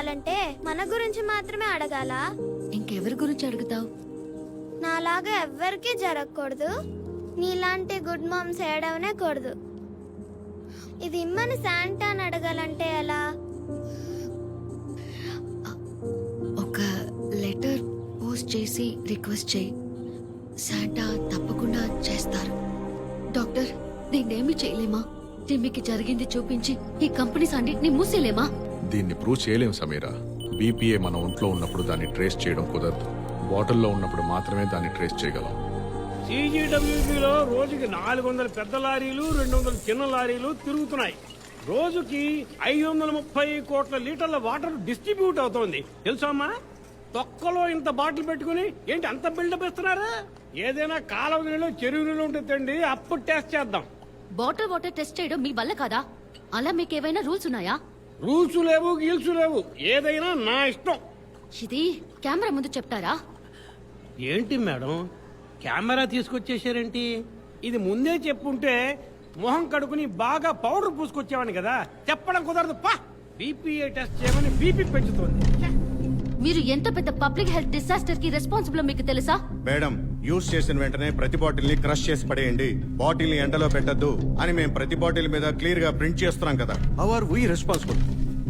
అడగాలంటే మన గురించి మాత్రమే అడగాలా? ఇంకెవరి గురించి అడుగుతావు? నాలాగా ఎవ్వరికీ జరగకూడదు. నీలాంటి గుడ్ మామ్స్ ఏడవనే కూడదు. ఇది ఇమ్మని శాంటా అని అడగాలంటే ఎలా? ఒక లెటర్ పోస్ట్ చేసి రిక్వెస్ట్ చేయి. శాంటా తప్పకుండా చేస్తారు. డాక్టర్ దీన్నేమి చేయలేమా? టిమ్మికి జరిగింది చూపించి ఈ కంపెనీస్ అన్నిటిని మూసేలేమా? దీన్ని ప్రూవ్ చేయలేం సమీరా. బీపీఏ మన ఒంట్లో ఉన్నప్పుడు దాన్ని ట్రేస్ చేయడం కుదరదు. బాటిల్లో ఉన్నప్పుడు మాత్రమే దాన్ని ట్రేస్ చేయగలం. సీజీడబ్ల్యూపీలో రోజుకి నాలుగు వందల పెద్ద లారీలు రెండు వందల చిన్న లారీలు తిరుగుతున్నాయి. రోజుకి ఐదు వందల ముప్పై కోట్ల లీటర్ల వాటర్ డిస్ట్రిబ్యూట్ అవుతోంది. తెలుసా అమ్మా? తొక్కలో ఇంత బాటిల్ పెట్టుకుని ఏంటి అంత బిల్డప్ ఇస్తున్నారా? ఏదైనా కాలువ నీళ్ళు చెరువు నీళ్ళు ఉంటే తండి అప్పుడు టెస్ట్ చేద్దాం. బాటిల్ వాటర్ టెస్ట్ చేయడం మీ వల్ల కాదా? అలా మీకేమైనా రూల్స్ ఉన్నాయా? రూల్స్ లేవు గీల్స్ లేవు ఏదైనా నా ఇష్టం. ఇది కెమెరా ముందు చెప్తారా? ఏంటి మేడం? కెమెరా తీసుకొచ్చేసారేంటి? ఇది ముందే చెప్పుంటే మొహం కడుకుని బాగా పౌడర్ పూసుకొచ్చేవాడిని కదా. చెప్పడం కుదరదు. పా! బీపీఏ టెస్ట్ చేయమని బీపీ పెంచుతోంది! మీరు ఎంత పెద్ద పబ్లిక్ హెల్త్ డిసాస్టర్కి రెస్పాన్సిబుల్ మీకు తెలుసా? మేడం యూజ్ చేసిన వెంటనే ప్రతి బాటిల్ని క్రష్ చేసి పడేయండి. బాటిల్ని ఎండలో పెట్టద్దు అని మేము ప్రతి బాటిల్ మీద క్లియర్గా ప్రింట్ చేస్తున్నాం కదా. అవర్ వీ రెస్పాన్సిబుల్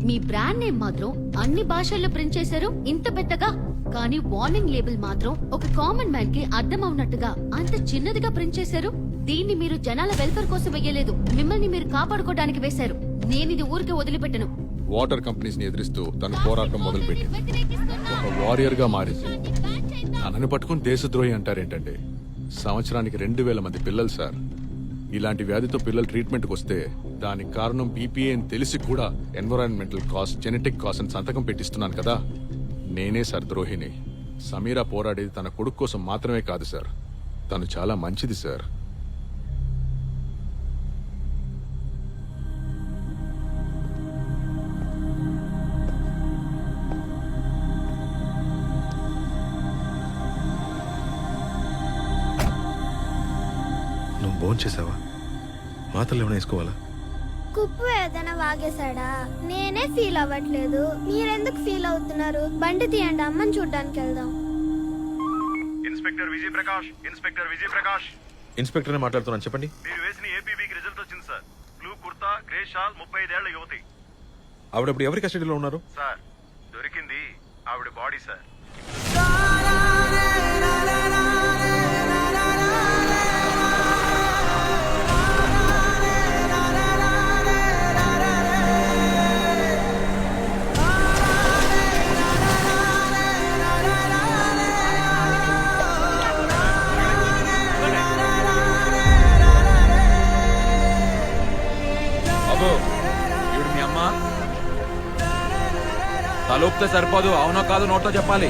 మీ బ్రాండ్ నేమ్ మాత్రం అన్ని భాషల్లో ప్రింట్ చేశారు ఇంత పెద్దగా. కానీ వార్నింగ్ లేబుల్ మాత్రం ఒక కామన్ మ్యాన్కి అర్థం అవునట్టుగా అంత చిన్నదిగా ప్రింట్ చేశారు. దీన్ని మీరు జనాల వెల్ఫేర్ కోసం వెయ్యలేదు. మిమ్మల్ని మీరు కాపాడుకోవడానికి వేశారు. నేను ఇది ఊరికే వదిలిపెట్టను. వాటర్ కంపెనీస్ని ఎదిరిస్తూ తన పోరాటం మొదలుపెట్టింది. ఒక వారియర్గా మారింది. తనని పట్టుకుని దేశద్రోహి అంటారేంటండి? సంవత్సరానికి రెండు వేల మంది పిల్లలు సార్. ఇలాంటి వ్యాధితో పిల్లలు ట్రీట్మెంట్కి వస్తే దానికి కారణం బీపీఏ అని తెలిసి కూడా ఎన్విరాన్మెంటల్ కాస్ట్ జెనెటిక్ కాస్ట్ అని సంతకం పెట్టిస్తున్నాను కదా. నేనే సార్ ద్రోహిని. సమీరా పోరాడేది తన కొడుకు కోసం మాత్రమే కాదు సార్. తను చాలా మంచిది సార్. నువ్వు భోజనం చేసావా? మాత్రలు ఏమైనా వేసుకోవాలా? కుప్పు ఏదైనా వాగేశాడా? నేనే ఫీల్ అవ్వట్లేదు. మీరెందుకు ఫీల్ అవుతున్నారు? బండి తీయండి అమ్మని చూడ్డానికి వెళ్దాం. ఇన్స్పెక్టర్ విజయ్ ప్రకాష్ ఇన్స్పెక్టర్ విజయ్ ప్రకాష్ ఇన్స్పెక్టర్నే మాట్లాడుతున్నాను చెప్పండి. మీరు వేసిన ఏపీబీకి రిజల్ట్ వచ్చింది sir. Blue kurta grey shawl ముప్పై ఐదేళ్ళ యువతి. ఆవిడప్పుడు ఎవరి కస్టడీలో ఉన్నారు? సార్ దొరికింది ఆవిడ బాడీ సార్. తలూపితే సరిపోదు. అవునో కాదు నోట్లో చెప్పాలి.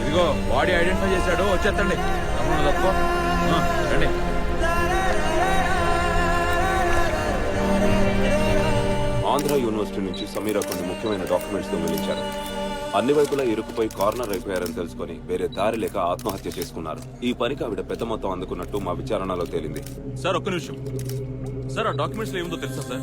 ఇదిగో బాడీ ఐడెంటిఫై చేశాడు. వచ్చేస్తండి తమ్ముడు తప్పుకో. రండి. ఆంధ్ర యూనివర్సిటీ నుంచి సమీరా కొన్ని ముఖ్యమైన డాక్యుమెంట్స్ దొంగిలించారు. అన్ని వైపులా ఇరుక్కుపోయి కార్నర్ అయిపోయారని తెలుసుకొని వేరే దారి లేక ఆత్మహత్య చేసుకున్నారు. ఈ పనికి ఆవిడ పెద్ద మొత్తం అందుకున్నట్టు మా విచారణలో తేలింది. సార్ ఒక్క నిమిషం. సార్ ఆ డాక్యుమెంట్స్ ఏముందో తెలుసా సార్?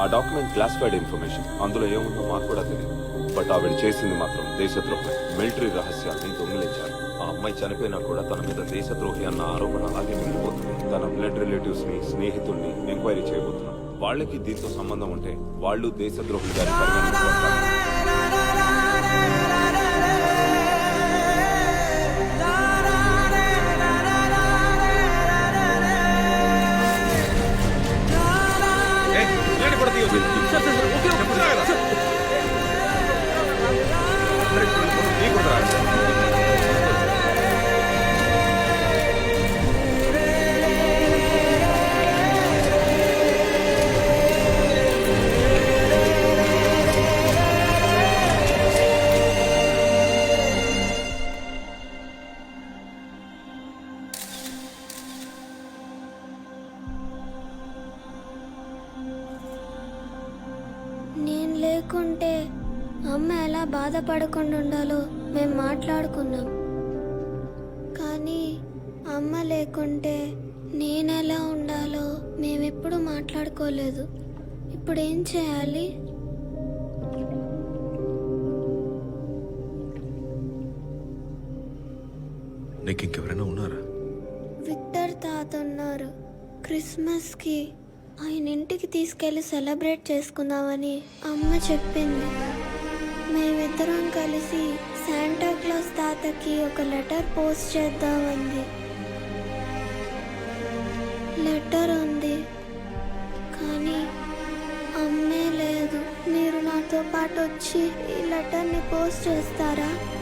ఆ డాక్యుమెంట్ క్లాసిఫైడ్ ఇన్ఫర్మేషన్. అందులో ఏముందో మాకు కూడా తెలియదు. బట్ ఆవిడ చేసింది మాత్రం దేశద్రోహం. మిలిటరీ రహస్యాన్ని దొంగిలించారు. ఆ అమ్మాయి చనిపోయినా కూడా తన మీద దేశద్రోహి అన్న ఆరోపణ అలాగే మిగిలిపోతుంది. తన బ్లడ్ రిలేటివ్స్ని స్నేహితుల్ని ఎంక్వైరీ చేయబోతున్నాం. వాళ్ళకి దీంతో సంబంధం ఉంటే వాళ్ళు దేశద్రోహులు గారి పరిగణించబడతారు లేకుంటే అమ్మ ఎలా బాధపడకుండా ఉండాలో మేము మాట్లాడుకున్నాం. కానీ అమ్మ లేకుంటే నేనెలా ఉండాలో మేమెప్పుడు మాట్లాడుకోలేదు. ఇప్పుడు ఏం చేయాలి? నీకు ఇంకెవరైనా ఉన్నారా? విక్టర్ తాత ఉన్నారు క్రిస్మస్కి ఆయన ఇంటికి తీసుకెళ్ళి సెలబ్రేట్ చేసుకుందామని అమ్మ చెప్పింది. మేమిద్దరం కలిసి శాంటా క్లాస్ తాతకి ఒక లెటర్ పోస్ట్ చేద్దామంది. లెటర్ ఉంది. కానీ అమ్మే లేదు. మీరు నాతో పాటు వచ్చి ఈ లెటర్ని పోస్ట్ చేస్తారా?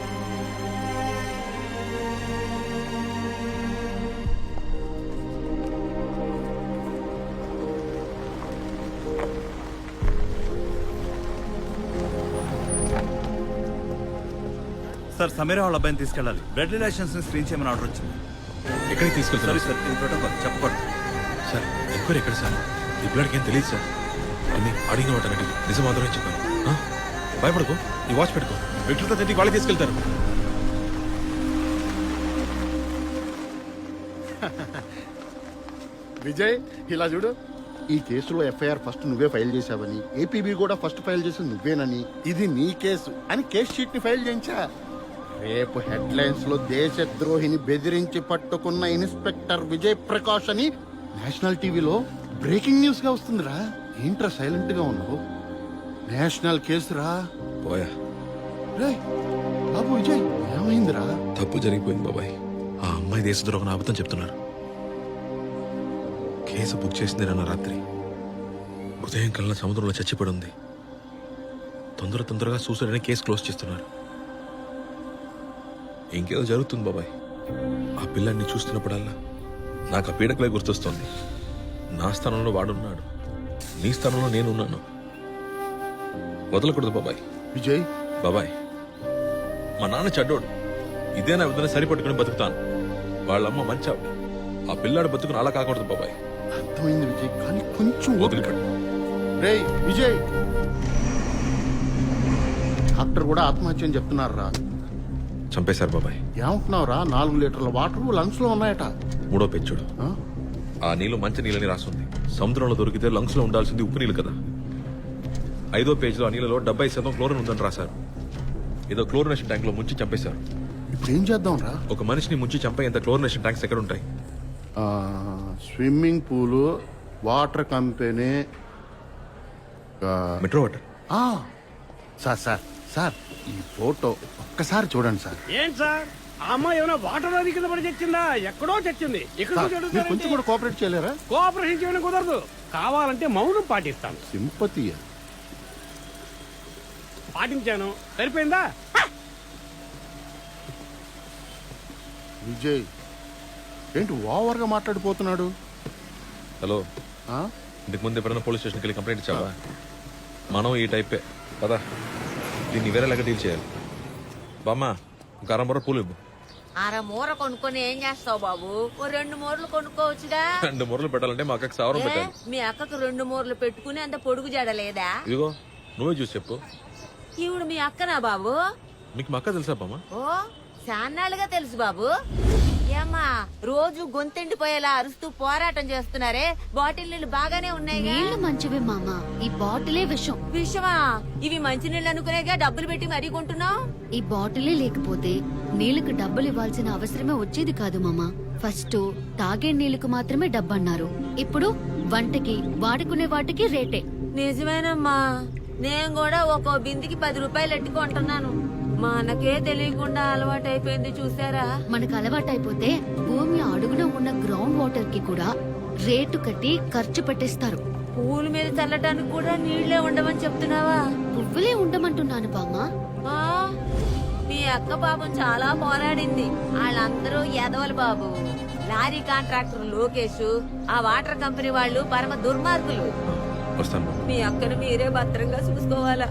సార్ సమీరా వాళ్ళ అబ్బాయిని తీసుకెళ్ళాలి. బ్లడ్ రిలేషన్స్ని స్క్రీన్ చేయమని ఆర్డర్ వచ్చింది. ఎక్కడికి తీసుకెళ్తారు సారీ సార్ ఇది ప్రోటోకాల్ చెప్పకూడదు. సార్ ఎంక్వైరీ ఎక్కడ సార్? ఈ పిల్లడికి ఏం తెలియదు సార్. అన్ని అడిగిన వాటన్నిటి నిజం మాత్రమే చెప్పాను ఆ? భయపడకు. నీ వాచ్ పెట్టుకో. విక్టర్తో తింటి వాళ్ళే తీసుకెళ్తారు. విజయ్ ఇలా చూడు. ఈ కేసులో ఎఫ్ఐఆర్ ఫస్ట్ నువ్వే ఫైల్ చేశావని ఏపీబీ కూడా ఫస్ట్ ఫైల్ చేసి నువ్వేనని. ఇది నీ కేసు అని కేసు షీట్ని ఫైల్ చేయించా. రేపు హెడ్లైన్స్లో దేశద్రోహిని బెదిరించి పట్టుకున్న ఇన్స్పెక్టర్ విజయ్ ప్రకాష్ అని నేషనల్ టీవీలో బ్రేకింగ్ న్యూస్గా వస్తుందిరా. ఏంట్రా సైలెంట్గా ఉన్నావు? నేషనల్ కేసురా. పోయా. రేయ్ బాబు విజయ్ ఏమైందిరా? తప్పు జరిగిపోయింది బాబాయ్. ఆ అమ్మాయి దేశద్రోహం అబద్ధం చెప్తున్నారు. కేసు బుక్ చేసింది నిన్న రాత్రి. ఉదయం కల్లా సముద్రంలో చచ్చిపడి ఉంది. తొందర తొందరగా సూసైడ్ కేసు క్లోజ్ చేస్తున్నారు. ఇంకేదో జరుగుతుంది బాబాయ్. ఆ పిల్లాన్ని చూస్తున్నప్పుడల్లా నాకు ఆ పీడకలే గుర్తొస్తుంది. నా స్థానంలో వాడున్నాడు. నీ స్థానంలో నేనున్నాను వదలకూడదు బాబాయ్. విజయ్? బాబాయ్ మా నాన్న చెడ్డోడు. ఇదేనా విధంగా సరిపట్టుకుని బతుకుతాను. వాళ్ళమ్మ మంచి. ఆ పిల్లాడు బతుకుని అలా కాకూడదు బాబాయ్. అర్థమైంది విజయ్ కానీ కొంచెం వదిలిపెట్టు. రేయ్ విజయ్! డాక్టర్ కూడా ఆత్మహత్య అని చెప్తున్నారా? చంపేశారు బాబాయ్. ఏమంటున్నావురా? నాలుగు లీటర్ల వాటర్ లంగ్స్లో ఉన్నాయట. మూడో పెంచుడు ఆ? నీళ్ళు మంచి నీళ్ళని రాస్తుంది. సముద్రంలో దొరికితే లంగ్స్లో ఉండాల్సింది ఉప్పు నీళ్ళు కదా. ఐదో పేజీలో ఆ నీళ్ళలో డెబ్బై శాతం క్లోరిన్ ఉందని రాశారు. ఏదో క్లోరినేషన్ ట్యాంక్లో ముంచి చంపేశారు. ఇప్పుడు ఏం చేద్దాం రా ఒక మనిషిని ముంచి చంపేంత క్లోరినేషన్ ట్యాంక్స్ ఎక్కడ ఉంటాయి స్విమ్మింగ్ పూలు water company metro water. Sir sir. Sir ఈ ఫోటో ఒక్కసారి చూడండి సార్. ఏంటి సార్? ఆ అమ్మాయి ఏమైనా వాటర్ నది కింద పడి చచ్చిందా? ఎక్కడో చచ్చింది. ఇక్కడ సార్ మీరు కొంచెం కూడా కోఆపరేట్ చేయలేరా? కోఆపరేషన్ చేయడం కుదరదు. కావాలంటే మౌనం పాటిస్తాను. సింపతి. పాటించాను. సరిపోయిందా? విజయ్ ఏంటి ఓవర్గా మాట్లాడిపోతున్నాడు? హలో. ఆ? ఇంతకు ముందు ఎప్పుడైనా పోలీస్ స్టేషన్కి వెళ్ళి కంప్లైంట్ ఇచ్చావా? మనం ఈ టైపే. పదా. దీన్ని వేరే లాగా డీల్ చేయాలి. బామ్మ ఒక అర మూర పూలు ఇవ్వు. అర మూర కొనుక్కొని ఏం చేస్తావు బాబు? ఓ రెండు మూరలు కొనుక్కోవచ్చుగా? రెండు మూరలు పెట్టాలంటే మా అక్కకి సవరం ఏ, పెట్టాలి. మీ అక్కకు రెండు మూరలు పెట్టుకుని అంత పొడుగు జడలేదా ఇదిగో నువ్వే చూసి చెప్పు. ఈవిడ మీ అక్కనా బాబు? మీకు మా అక్క తెలుసా బామ్మ? ఓ చాన్నాళ్ళుగా తెలుసు బాబు. ఏమ్మా రోజు గొంతెండిపోయేలా అరుస్తూ పోరాటం చేస్తున్నారే. బాటిల్ నీళ్ళు బాగానే ఉన్నాయి నీళ్ళు మంచివే మామ ఈ బాటిలే విషం. విషమా? ఇవి మంచినీళ్ళు అనుకునేగా డబ్బులు పెట్టి మరీ కొంటున్నావు? ఈ బాటిలే లేకపోతే నీళ్ళకు డబ్బులు ఇవ్వాల్సిన అవసరమే వచ్చేది కాదు మామ. ఫస్ట్ తాగే నీళ్ళకు మాత్రమే డబ్బన్నారు. ఇప్పుడు వంటకి వాడుకునే వాటికి రేటే. నిజమేనమ్మా. నేను కూడా ఒక్కో బిందికి పది రూపాయలు ఎట్టుకుంటున్నాను. మనకే తెలియకుండా అలవాటైపోయింది చూసారా మనకు అలవాటైపోతే భూమి అడుగున ఉన్న గ్రౌండ్ వాటర్కి కూడా రేటు కట్టి ఖర్చు పెట్టేస్తారు. పూల మీద చల్లటానికి కూడా నీళ్ళే ఉండవని చెప్తున్నావా? పువ్వులే ఉండమంటున్నాను బామ్మ. ఆ, మీ అక్క పాపం చాలా పోరాడింది. వాళ్ళందరూ ఎదవలు బాబు. లారీ కాంట్రాక్టర్ లోకేష్ ఆ వాటర్ కంపెనీ వాళ్ళు పరమ దుర్మార్గులు. వస్తాను బామ్మ. మీ అక్కను మీరే భద్రంగా చూసుకోవాలా?